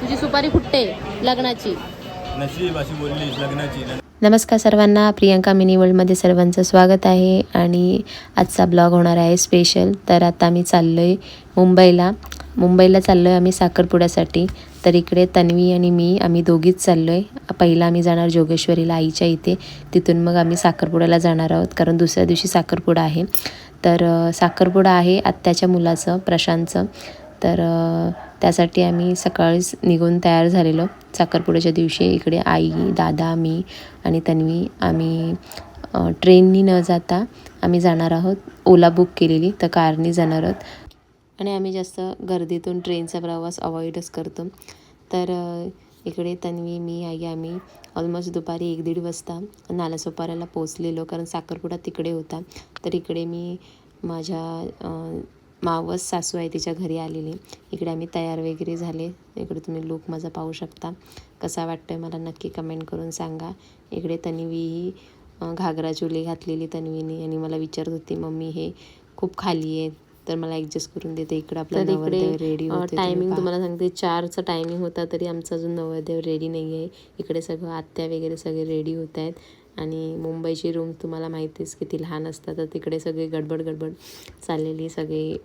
तुझी सुपारी फुटते लग्नाची. नशीब अशी बोललीस लग्नाची. नमस्कार सर्वांना प्रियंका मिनी वर्ल्डमध्ये सर्वांचं स्वागत आहे आणि आजचा ब्लॉग होणार आहे स्पेशल तर आता आम्ही चाललो आहे मुंबईला. मुंबईला चाललो आहे आम्ही साखरपुड्यासाठी. तर इकडे तन्वी आणि मी आम्ही दोघीच चाललो आहे पहिला आम्ही जाणार जोगेश्वरीला आईच्या इथे. तिथून मग आम्ही साखरपुड्याला जाणार आहोत कारण दुसऱ्या दिवशी साखरपुडा आहे. तर साखरपुडा आहे आत्याच्या मुलाचं प्रशांतचं. तर त्यासाठी आम्ही सकाळीच निघून तयार झालेलो. साखरपुड्याच्या दिवशी इकडे आई दादा मी आणि तन्वी आम्ही ट्रेननी न जाता आम्ही जाणार आहोत. ओला बुक केलेली तर कारनी जाणार आहोत. आणि आम्ही जास्त गर्दीतून ट्रेनचा प्रवास अवॉइडच करतो. तर इकडे तन्वी मी आई आम्ही ऑलमोस्ट दुपारी एक दीड वाजता नालासोपाऱ्याला पोचलेलो कारण साखरपुडा तिकडे होता. तर इकडे मी माझ्या मावस सासू आहे तिच्या घरी आलेली. इकडे आम्ही तयार वगैरे झाले. इकडे तुम्ही लुक माझा पाहू शकता. कसा वाटतोय मला नक्की कमेंट करून सांगा. इकडे तन्वी ही घागरा चोली घातलेली तन्वीने. आणि मला विचारत होती मम्मी हे खूप खाली आहे. तर मला ॲडजस्ट करून देते. इकडे आपला नवरदेव रेडी टायमिंग तुम्हाला सांगते. चारचा टायमिंग होता तरी आमचा अजून नवरदेव रेडी नाही आहे इकडे सगळं आत्या वगैरे सगळे रेडी होत आहेत. आणि मुंबईची रूम तुम्हाला माहितीच किती लहान असतात. तर तिकडे सगळे गडबड गडबड चाललेली सगळे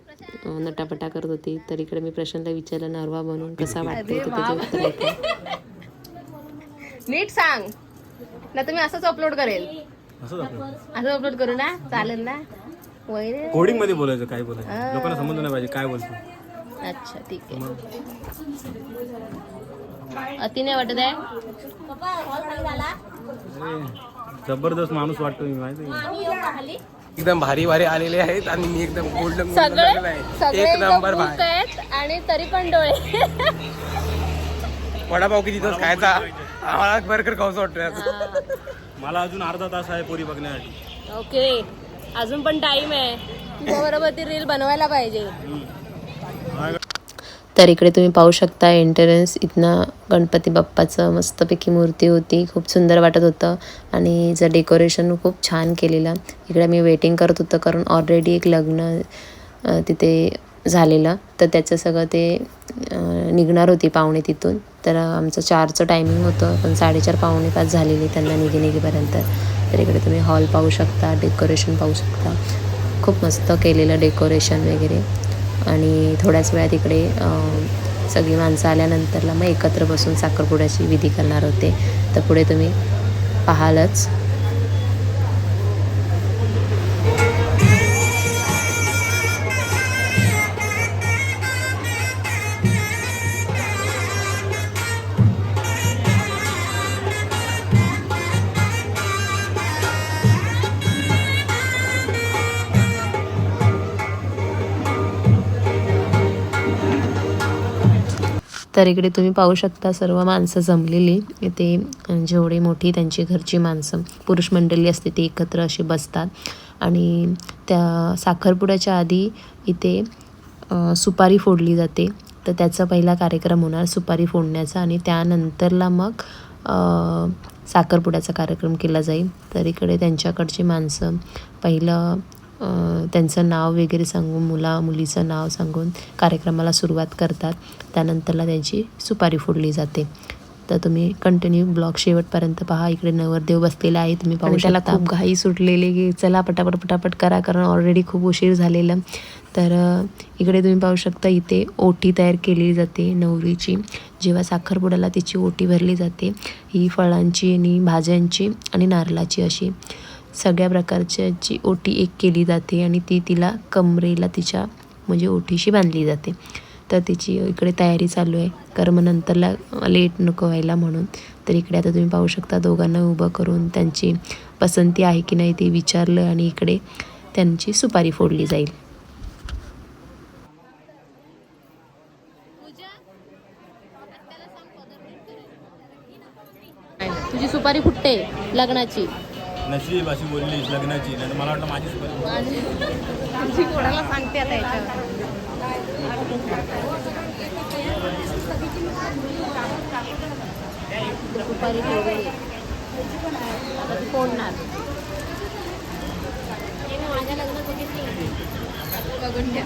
नटापटा करत होती. तर इकडे मी प्रशांतला विचारलं नरवा बनून कसा उत्तर ऐका. नीट सांग. ना तुम्ही असंच अपलोड करेल. असं अपलोड करू ना? चालेल ना? वगैरे कोडिंगमध्ये बोलायचं काय बोलायचं? लोकांना समजलं नाही पाहिजे काय बोलतो? अच्छा ठीक आहे. अति नाही वाटत आहे? जबरदस्त माणूस वाटतो मी माहिती एकदम भारी भारी आलेले आहेत आणि मी एकदम गोल्डन सगळे एक एकदम नंबर आहेत आणि तरी पण डोळे. वडापाव किती दिवस खायचा? आम्हाला बर्गर खाऊचं वाटतं मला अजून अर्धा तास आहे पोरी बघण्यासाठी. ओके अजून पण टाइम आहे. तुझ्या बरोबर ती रील बनवायला पाहिजे. तर इकडे तुम्ही पाहू शकता एंट्रन्स इथनं गणपती बाप्पाचं मस्तपैकी मूर्ती होती. खूप सुंदर वाटत होतं. आणि जर डेकोरेशन खूप छान केलेलं. इकडे मी वेटिंग करत होतं कारण ऑलरेडी एक लग्न अ, तिथे झालेलं. तर त्याचं सगळं ते निघणार होती पाहुणे तिथून. तर आमचं चारचं टायमिंग होतं. पण साडेचार पावणे पाच झालेली त्यांना निघे निघेपर्यंत. तर इकडे तुम्ही हॉल पाहू शकता डेकोरेशन पाहू शकता. खूप मस्त केलेलं डेकोरेशन वगैरे. आणि थोड्याच वेळात इकडे सगळी माणसं आल्यानंतरला मग एकत्र बसून साखरपुड्याची विधी करणार होते. तर पुढे तुम्ही पाहालच. तर इकडे तुम्ही पाहू शकता सर्व माणसं जमलेली. इथे जेवढी मोठी त्यांची घरची माणसं पुरुष मंडळी असते ती एकत्र अशी बसतात. आणि त्या साखरपुड्याच्या आधी इथे सुपारी फोडली जाते. तर त्याचा पहिला कार्यक्रम होणार सुपारी फोडण्याचा आणि त्यानंतरला मग साखरपुड्याचा कार्यक्रम केला जाईल. तर इकडे त्यांच्याकडची माणसं पहिलं त्यांचं नाव वगैरे सांगून मुला मुलीचं नाव सांगून कार्यक्रमाला सुरुवात करतात. त्यानंतरला त्यांची सुपारी फोडली जाते. तर तुम्ही कंटिन्यू ब्लॉग शेवटपर्यंत पहा. इकडे नवरदेव बसलेला आहे तुम्ही पाहू त्याला खूप घाई सुटलेली की चला पटापट पटापट करा कारण ऑलरेडी खूप उशीर झालेला. तर इकडे तुम्ही पाहू शकता इथे ओटी तयार केली जाते नवरीची. जेव्हा साखरपुड्याला तिची ओटी भरली जाते ही फळांची आणि भाज्यांची आणि नारळाची अशी. सगळ्या प्रकारच्याची ओटी एक केली जाते आणि ती तिला कमरेला तिच्या म्हणजे ओटीशी बांधली जाते. तर तिची इकडे तयारी चालू आहे. कारण मग नंतरला लेट नको व्हायला म्हणून. तर इकडे आता तुम्ही पाहू शकता दोघांना उभं करून त्यांची पसंती आहे की नाही ते विचारलं आणि इकडे त्यांची सुपारी फोडली जाईल. तुझी सुपारी फुटते लग्नाची. नशीब अशी बोललीस लग्नाची नाही मला वाटलं माझी सुपारी तुझी कोणाला सांगते आता याच्यावर. ठेवलेली फोडणार. मी माझ्या बघितली घ्या.